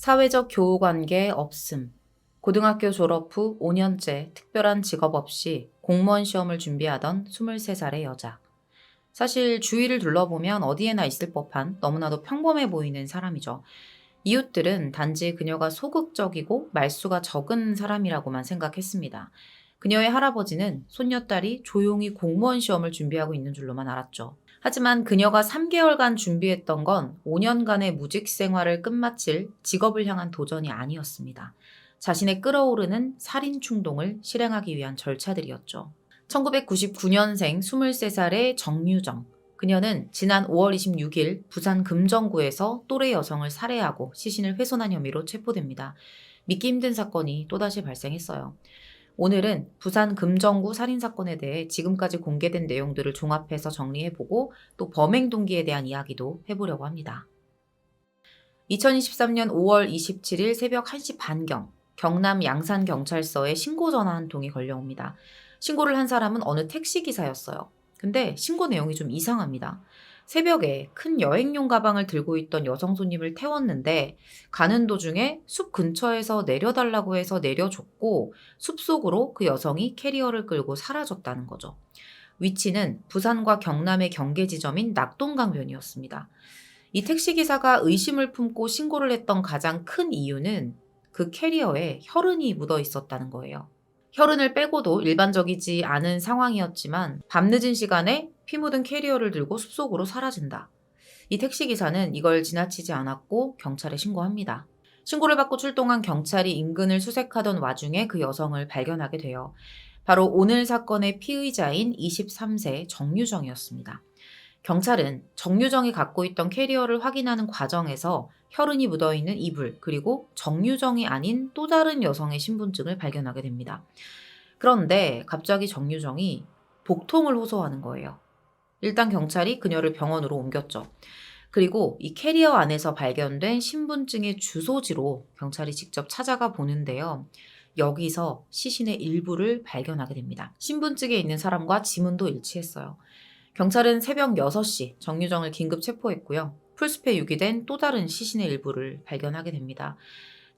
사회적 교우 관계 없음. 고등학교 졸업 후 5년째 특별한 직업 없이 공무원 시험을 준비하던 23살의 여자. 사실 주위를 둘러보면 어디에나 있을 법한 너무나도 평범해 보이는 사람이죠. 이웃들은 단지 그녀가 소극적이고 말수가 적은 사람이라고만 생각했습니다. 그녀의 할아버지는 손녀딸이 조용히 공무원 시험을 준비하고 있는 줄로만 알았죠. 하지만 그녀가 3개월간 준비했던 건 5년간의 무직 생활을 끝마칠 직업을 향한 도전이 아니었습니다. 자신의 끓어오르는 살인 충동을 실행하기 위한 절차들이었죠. 1999년생 23살의 정유정. 그녀는 지난 5월 26일 부산 금정구에서 또래 여성을 살해하고 시신을 훼손한 혐의로 체포됩니다. 믿기 힘든 사건이 또다시 발생했어요. 오늘은 부산 금정구 살인사건에 대해 지금까지 공개된 내용들을 종합해서 정리해보고 또 범행 동기에 대한 이야기도 해보려고 합니다. 2023년 5월 27일 새벽 1시 반경 경남 양산경찰서에 신고 전화 한 통이 걸려옵니다. 신고를 한 사람은 어느 택시기사였어요. 근데 신고 내용이 좀 이상합니다. 새벽에 큰 여행용 가방을 들고 있던 여성 손님을 태웠는데 가는 도중에 숲 근처에서 내려달라고 해서 내려줬고 숲속으로 그 여성이 캐리어를 끌고 사라졌다는 거죠. 위치는 부산과 경남의 경계 지점인 낙동강변이었습니다. 이 택시기사가 의심을 품고 신고를 했던 가장 큰 이유는 그 캐리어에 혈흔이 묻어 있었다는 거예요. 혈흔을 빼고도 일반적이지 않은 상황이었지만 밤늦은 시간에 피 묻은 캐리어를 들고 숲속으로 사라진다. 이 택시기사는 이걸 지나치지 않았고 경찰에 신고합니다. 신고를 받고 출동한 경찰이 인근을 수색하던 와중에 그 여성을 발견하게 돼요. 바로 오늘 사건의 피의자인 23세 정유정이었습니다. 경찰은 정유정이 갖고 있던 캐리어를 확인하는 과정에서 혈흔이 묻어있는 이불, 그리고 정유정이 아닌 또 다른 여성의 신분증을 발견하게 됩니다. 그런데 갑자기 정유정이 복통을 호소하는 거예요. 일단 경찰이 그녀를 병원으로 옮겼죠. 그리고 이 캐리어 안에서 발견된 신분증의 주소지로 경찰이 직접 찾아가 보는데요. 여기서 시신의 일부를 발견하게 됩니다. 신분증에 있는 사람과 지문도 일치했어요. 경찰은 새벽 6시 정유정을 긴급 체포했고요. 풀숲에 유기된 또 다른 시신의 일부를 발견하게 됩니다.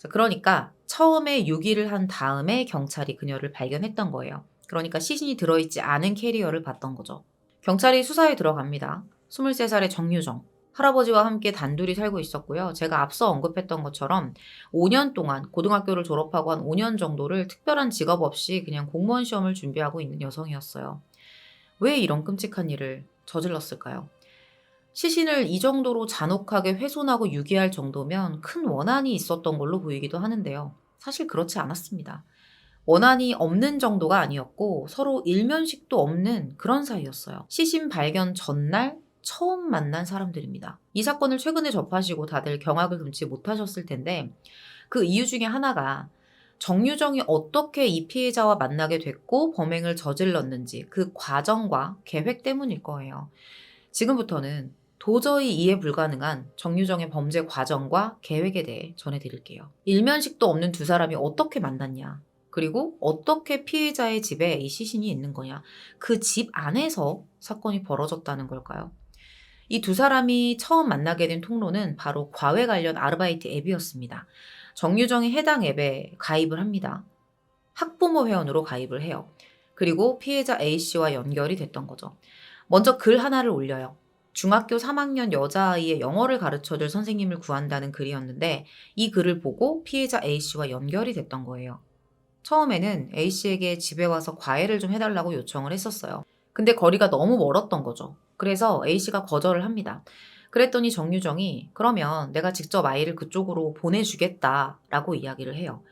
그러니까 처음에 유기를 한 다음에 경찰이 그녀를 발견했던 거예요. 그러니까 시신이 들어있지 않은 캐리어를 봤던 거죠. 경찰이 수사에 들어갑니다. 23살의 정유정. 할아버지와 함께 단둘이 살고 있었고요. 제가 앞서 언급했던 것처럼 5년 동안 고등학교를 졸업하고 한 5년 정도를 특별한 직업 없이 그냥 공무원 시험을 준비하고 있는 여성이었어요. 왜 이런 끔찍한 일을 저질렀을까요? 시신을 이 정도로 잔혹하게 훼손하고 유기할 정도면 큰 원한이 있었던 걸로 보이기도 하는데요. 사실 그렇지 않았습니다. 원한이 없는 정도가 아니었고 서로 일면식도 없는 그런 사이였어요. 시신 발견 전날 처음 만난 사람들입니다. 이 사건을 최근에 접하시고 다들 경악을 금치 못하셨을 텐데 그 이유 중에 하나가 정유정이 어떻게 이 피해자와 만나게 됐고 범행을 저질렀는지 그 과정과 계획 때문일 거예요. 지금부터는 도저히 이해 불가능한 정유정의 범죄 과정과 계획에 대해 전해드릴게요. 일면식도 없는 두 사람이 어떻게 만났냐. 그리고 어떻게 피해자의 집에 이 시신이 있는 거냐. 그 집 안에서 사건이 벌어졌다는 걸까요? 이 두 사람이 처음 만나게 된 통로는 바로 과외 관련 아르바이트 앱이었습니다. 정유정이 해당 앱에 가입을 합니다. 학부모 회원으로 가입을 해요. 그리고 피해자 A씨와 연결이 됐던 거죠. 먼저 글 하나를 올려요. 중학교 3학년 여자아이의 영어를 가르쳐 줄 선생님을 구한다는 글이었는데 이 글을 보고 피해자 A씨와 연결이 됐던 거예요. 처음에는 A씨에게 집에 와서 과외를 좀 해달라고 요청을 했었어요. 근데 거리가 너무 멀었던 거죠. 그래서 A씨가 거절을 합니다. 그랬더니 정유정이 그러면 내가 직접 아이를 그쪽으로 보내주겠다 라고 이야기를 해요.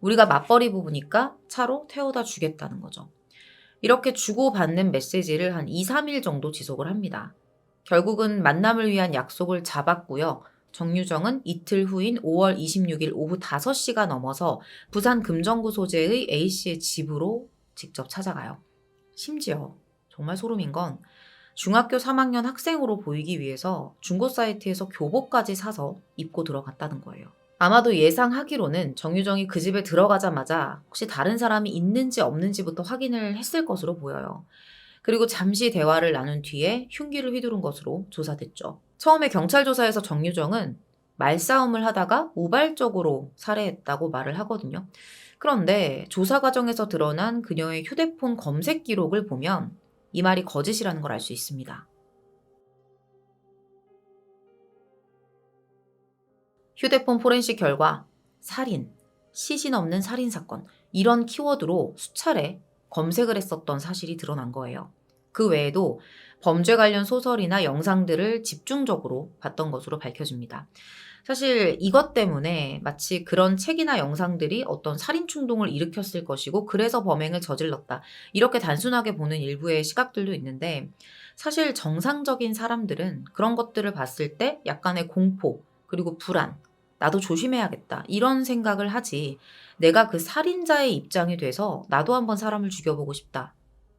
우리가 맞벌이 부부니까 차로 태워다 주겠다는 거죠. 이렇게 주고받는 메시지를 한 2, 3일 정도 지속을 합니다. 결국은 만남을 위한 약속을 잡았고요. 정유정은 이틀 후인 5월 26일 오후 5시가 넘어서 부산 금정구 소재의 A씨의 집으로 직접 찾아가요. 심지어 정말 소름인 건 중학교 3학년 학생으로 보이기 위해서 중고 사이트에서 교복까지 사서 입고 들어갔다는 거예요. 아마도 예상하기로는 정유정이 그 집에 들어가자마자 혹시 다른 사람이 있는지 없는지부터 확인을 했을 것으로 보여요. 그리고 잠시 대화를 나눈 뒤에 흉기를 휘두른 것으로 조사됐죠. 처음에 경찰 조사에서 정유정은 말싸움을 하다가 우발적으로 살해했다고 말을 하거든요. 그런데 조사 과정에서 드러난 그녀의 휴대폰 검색 기록을 보면 이 말이 거짓이라는 걸 알 수 있습니다. 휴대폰 포렌식 결과 살인, 시신 없는 살인 사건 이런 키워드로 수차례 검색을 했었던 사실이 드러난 거예요. 그 외에도 범죄 관련 소설이나 영상들을 집중적으로 봤던 것으로 밝혀집니다. 사실 이것 때문에 마치 그런 책이나 영상들이 어떤 살인 충동을 일으켰을 것이고 그래서 범행을 저질렀다. 이렇게 단순하게 보는 일부의 시각들도 있는데 사실 정상적인 사람들은 그런 것들을 봤을 때 약간의 공포 그리고 불안 나도 조심해야겠다. 이런 생각을 하지. 내가 그 살인자의 입장이 돼서 나도 한번 사람을 죽여보고 싶다.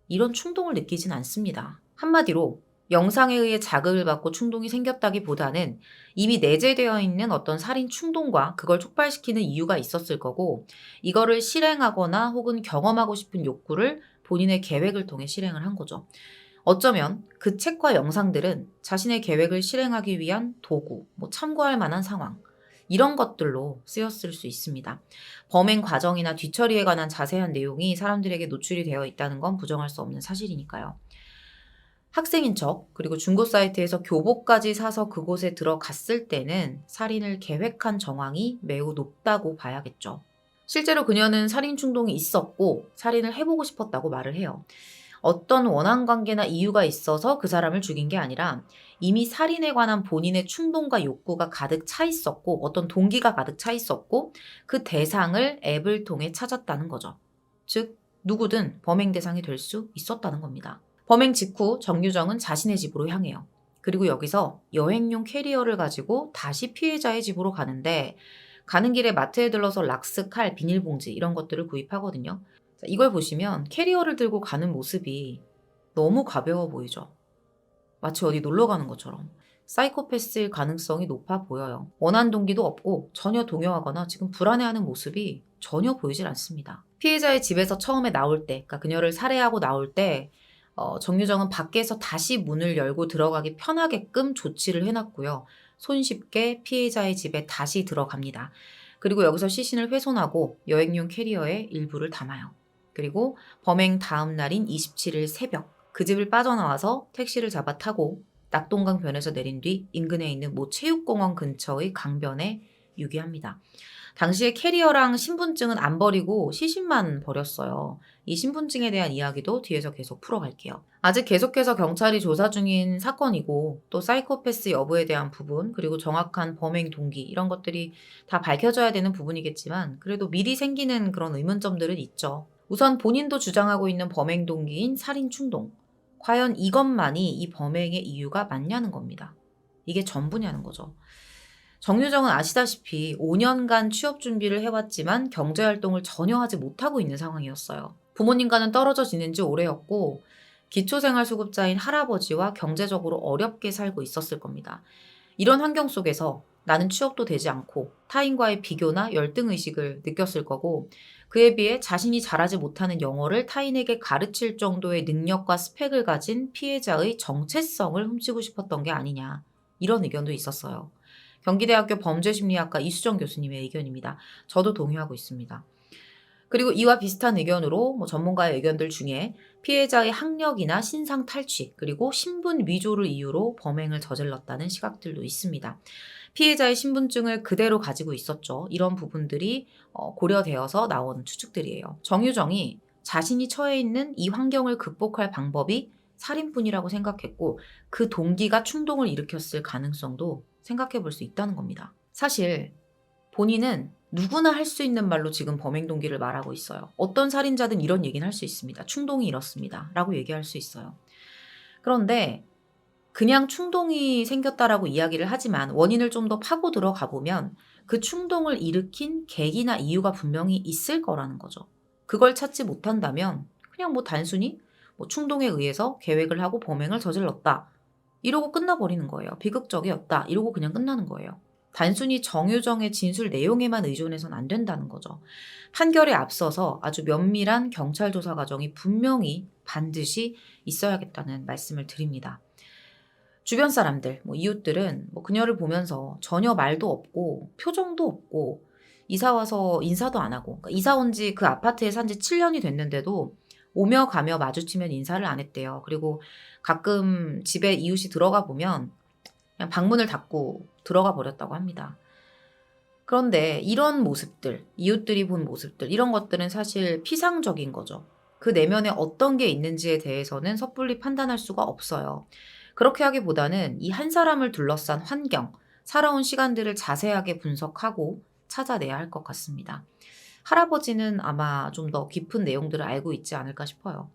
이런 충동을 느끼진 않습니다. 한마디로 영상에 의해 자극을 받고 충동이 생겼다기보다는 이미 내재되어 있는 어떤 살인 충동과 그걸 촉발시키는 이유가 있었을 거고 이거를 실행하거나 혹은 경험하고 싶은 욕구를 본인의 계획을 통해 실행을 한 거죠. 어쩌면 그 책과 영상들은 자신의 계획을 실행하기 위한 도구, 뭐 참고할 만한 상황, 이런 것들로 쓰였을 수 있습니다. 범행 과정이나 뒤처리에 관한 자세한 내용이 사람들에게 노출이 되어 있다는 건 부정할 수 없는 사실이니까요. 학생인 척, 그리고 중고 사이트에서 교복까지 사서 그곳에 들어갔을 때는 살인을 계획한 정황이 매우 높다고 봐야겠죠. 실제로 그녀는 살인 충동이 있었고 살인을 해보고 싶었다고 말을 해요. 어떤 원한 관계나 이유가 있어서 그 사람을 죽인 게 아니라 이미 살인에 관한 본인의 충동과 욕구가 가득 차 있었고 어떤 동기가 가득 차 있었고 그 대상을 앱을 통해 찾았다는 거죠. 즉, 누구든 범행 대상이 될 수 있었다는 겁니다. 범행 직후 정유정은 자신의 집으로 향해요. 그리고 여기서 여행용 캐리어를 가지고 다시 피해자의 집으로 가는데 가는 길에 마트에 들러서 락스, 칼, 비닐봉지 이런 것들을 구입하거든요. 이걸 보시면 캐리어를 들고 가는 모습이 너무 가벼워 보이죠. 마치 어디 놀러 가는 것처럼. 사이코패스일 가능성이 높아 보여요. 원한 동기도 없고 전혀 동요하거나 지금 불안해하는 모습이 전혀 보이질 않습니다. 피해자의 집에서 처음에 나올 때, 그러니까 그녀를 살해하고 나올 때 어, 정유정은 밖에서 다시 문을 열고 들어가기 편하게끔 조치를 해놨고요. 손쉽게 피해자의 집에 다시 들어갑니다. 그리고 여기서 시신을 훼손하고 여행용 캐리어에 일부를 담아요. 그리고 범행 다음 날인 27일 새벽 그 집을 빠져나와서 택시를 잡아 타고 낙동강 변에서 내린 뒤 인근에 있는 모 체육공원 근처의 강변에 유기합니다. 당시에 캐리어랑 신분증은 안 버리고 시신만 버렸어요. 이 신분증에 대한 이야기도 뒤에서 계속 풀어갈게요. 아직 계속해서 경찰이 조사 중인 사건이고 또 사이코패스 여부에 대한 부분 그리고 정확한 범행 동기 이런 것들이 다 밝혀져야 되는 부분이겠지만 그래도 미리 생기는 그런 의문점들은 있죠. 우선 본인도 주장하고 있는 범행 동기인 살인 충동. 과연 이것만이 이 범행의 이유가 맞냐는 겁니다. 이게 전부냐는 거죠. 정유정은 아시다시피 5년간 취업 준비를 해왔지만 경제활동을 전혀 하지 못하고 있는 상황이었어요. 부모님과는 떨어져 지낸 지 오래였고, 기초생활수급자인 할아버지와 경제적으로 어렵게 살고 있었을 겁니다. 이런 환경 속에서 나는 취업도 되지 않고 타인과의 비교나 열등의식을 느꼈을 거고, 그에 비해 자신이 잘하지 못하는 영어를 타인에게 가르칠 정도의 능력과 스펙을 가진 피해자의 정체성을 훔치고 싶었던 게 아니냐. 이런 의견도 있었어요. 경기대학교 범죄심리학과 이수정 교수님의 의견입니다. 저도 동의하고 있습니다. 그리고 이와 비슷한 의견으로 뭐 전문가의 의견들 중에 피해자의 학력이나 신상 탈취, 그리고 신분 위조를 이유로 범행을 저질렀다는 시각들도 있습니다. 피해자의 신분증을 그대로 가지고 있었죠. 이런 부분들이 어, 고려되어서 나온 추측들이에요. 정유정이 자신이 처해 있는 이 환경을 극복할 방법이 살인뿐이라고 생각했고 그 동기가 충동을 일으켰을 가능성도 생각해 볼 수 있다는 겁니다. 사실 본인은 누구나 할 수 있는 말로 지금 범행 동기를 말하고 있어요. 어떤 살인자든 이런 얘기는 할 수 있습니다. 충동이 이렇습니다. 라고 얘기할 수 있어요. 그런데 그냥 충동이 생겼다라고 이야기를 하지만 원인을 좀 더 파고 들어가 보면 그 충동을 일으킨 계기나 이유가 분명히 있을 거라는 거죠. 그걸 찾지 못한다면 그냥 뭐 단순히 뭐 충동에 의해서 계획을 하고 범행을 저질렀다. 이러고 끝나버리는 거예요. 비극적이었다. 이러고 그냥 끝나는 거예요. 단순히 정유정의 진술 내용에만 의존해서는 안 된다는 거죠. 판결에 앞서서 아주 면밀한 경찰 조사 과정이 분명히 반드시 있어야겠다는 말씀을 드립니다. 주변 사람들, 뭐 이웃들은 뭐 그녀를 보면서 전혀 말도 없고 표정도 없고 이사 와서 인사도 안 하고 그러니까 이사 온 지 그 아파트에 산 지 7년이 됐는데도 오며 가며 마주치면 인사를 안 했대요. 그리고 가끔 집에 이웃이 들어가 보면 그냥 방문을 닫고 들어가 버렸다고 합니다. 그런데 이런 모습들, 이웃들이 본 모습들, 이런 것들은 사실 피상적인 거죠. 그 내면에 어떤 게 있는지에 대해서는 섣불리 판단할 수가 없어요. 그렇게 하기보다는 이 한 사람을 둘러싼 환경, 살아온 시간들을 자세하게 분석하고 찾아내야 할 것 같습니다. 할아버지는 아마 좀 더 깊은 내용들을 알고 있지 않을까 싶어요.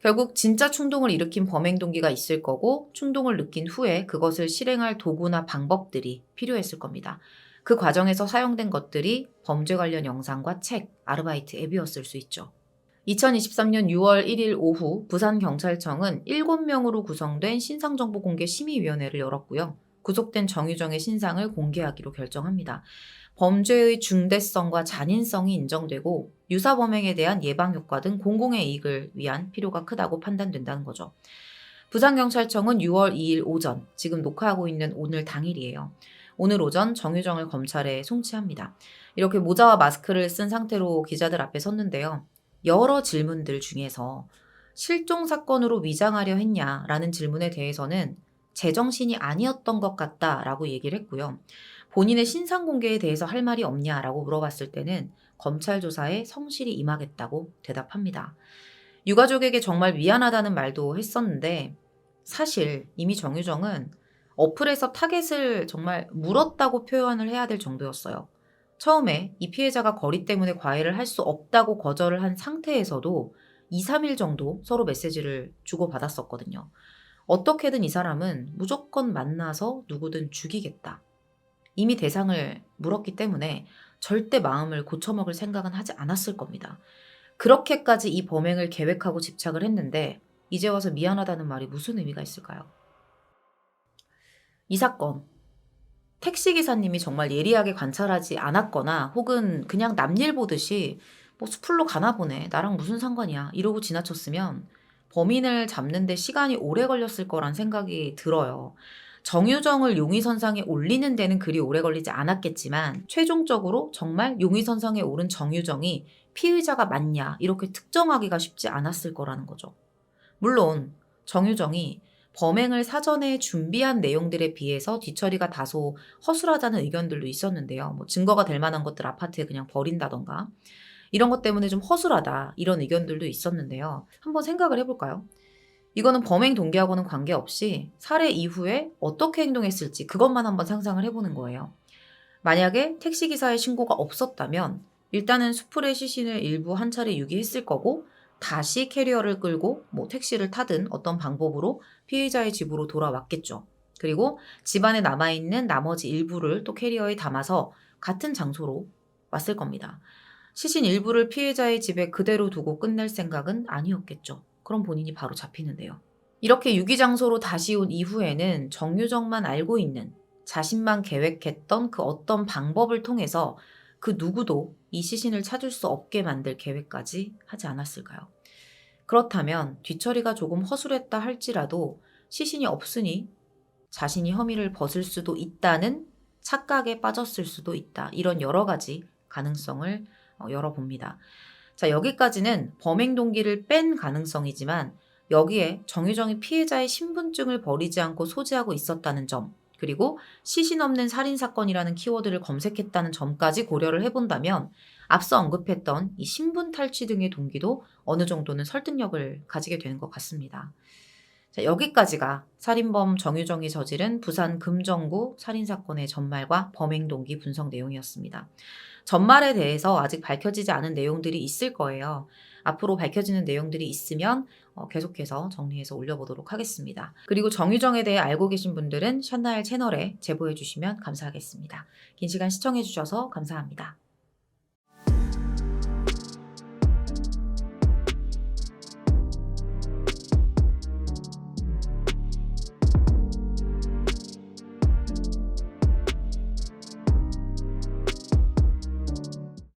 결국 진짜 충동을 일으킨 범행 동기가 있을 거고 충동을 느낀 후에 그것을 실행할 도구나 방법들이 필요했을 겁니다. 그 과정에서 사용된 것들이 범죄 관련 영상과 책, 아르바이트 앱이었을 수 있죠. 2023년 6월 1일 오후 부산경찰청은 7명으로 구성된 신상정보공개심의위원회를 열었고요. 구속된 정유정의 신상을 공개하기로 결정합니다. 범죄의 중대성과 잔인성이 인정되고 유사 범행에 대한 예방 효과 등 공공의 이익을 위한 필요가 크다고 판단된다는 거죠. 부산경찰청은 6월 2일 오전, 지금 녹화하고 있는 오늘 당일이에요. 오늘 오전 정유정을 검찰에 송치합니다. 이렇게 모자와 마스크를 쓴 상태로 기자들 앞에 섰는데요. 여러 질문들 중에서 실종 사건으로 위장하려 했냐라는 질문에 대해서는 제정신이 아니었던 것 같다라고 얘기를 했고요. 본인의 신상 공개에 대해서 할 말이 없냐라고 물어봤을 때는 검찰 조사에 성실히 임하겠다고 대답합니다. 유가족에게 정말 미안하다는 말도 했었는데 사실 이미 정유정은 어플에서 타겟을 정말 물었다고 표현을 해야 될 정도였어요. 처음에 이 피해자가 거리 때문에 과외를 할 수 없다고 거절을 한 상태에서도 2, 3일 정도 서로 메시지를 주고받았었거든요. 어떻게든 이 사람은 무조건 만나서 누구든 죽이겠다. 이미 대상을 물었기 때문에 절대 마음을 고쳐먹을 생각은 하지 않았을 겁니다. 그렇게까지 이 범행을 계획하고 집착을 했는데 이제 와서 미안하다는 말이 무슨 의미가 있을까요? 이 사건 택시기사님이 정말 예리하게 관찰하지 않았거나 혹은 그냥 남일 보듯이 뭐 수풀로 가나 보네. 나랑 무슨 상관이야. 이러고 지나쳤으면 범인을 잡는데 시간이 오래 걸렸을 거란 생각이 들어요. 정유정을 용의선상에 올리는 데는 그리 오래 걸리지 않았겠지만 최종적으로 정말 용의선상에 오른 정유정이 피의자가 맞냐 이렇게 특정하기가 쉽지 않았을 거라는 거죠. 물론 정유정이 범행을 사전에 준비한 내용들에 비해서 뒤처리가 다소 허술하다는 의견들도 있었는데요. 뭐 증거가 될 만한 것들 아파트에 그냥 버린다던가 이런 것 때문에 좀 허술하다 이런 의견들도 있었는데요. 한번 생각을 해볼까요? 이거는 범행 동기하고는 관계없이 살해 이후에 어떻게 행동했을지 그것만 한번 상상을 해보는 거예요. 만약에 택시기사의 신고가 없었다면 일단은 수풀의 시신을 일부 한 차례 유기했을 거고 다시 캐리어를 끌고 뭐 택시를 타든 어떤 방법으로 피해자의 집으로 돌아왔겠죠. 그리고 집안에 남아있는 나머지 일부를 또 캐리어에 담아서 같은 장소로 왔을 겁니다. 시신 일부를 피해자의 집에 그대로 두고 끝낼 생각은 아니었겠죠. 그럼 본인이 바로 잡히는데요. 이렇게 유기장소로 다시 온 이후에는 정유정만 알고 있는 자신만 계획했던 그 어떤 방법을 통해서 그 누구도 이 시신을 찾을 수 없게 만들 계획까지 하지 않았을까요? 그렇다면 뒤처리가 조금 허술했다 할지라도 시신이 없으니 자신이 혐의를 벗을 수도 있다는 착각에 빠졌을 수도 있다. 이런 여러 가지 가능성을 어, 열어봅니다. 자, 여기까지는 범행 동기를 뺀 가능성이지만 여기에 정유정이 피해자의 신분증을 버리지 않고 소지하고 있었다는 점, 그리고 시신 없는 살인사건이라는 키워드를 검색했다는 점까지 고려를 해본다면 앞서 언급했던 이 신분 탈취 등의 동기도 어느 정도는 설득력을 가지게 되는 것 같습니다. 자, 여기까지가 살인범 정유정이 저지른 부산 금정구 살인사건의 전말과 범행 동기 분석 내용이었습니다. 전말에 대해서 아직 밝혀지지 않은 내용들이 있을 거예요. 앞으로 밝혀지는 내용들이 있으면 어, 계속해서 정리해서 올려보도록 하겠습니다. 그리고 정유정에 대해 알고 계신 분들은 샤나일 채널에 제보해 주시면 감사하겠습니다. 긴 시간 시청해 주셔서 감사합니다.